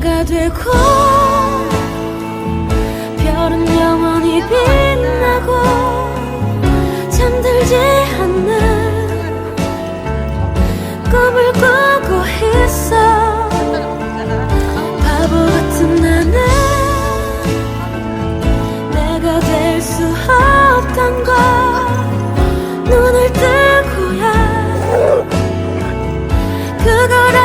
해가 되고 별은 영원히 빛나고 잠들지 않는 꿈을 꾸고 있어. 바보 같은 나는 내가 될 수 없던 걸 눈을 뜨고야 그걸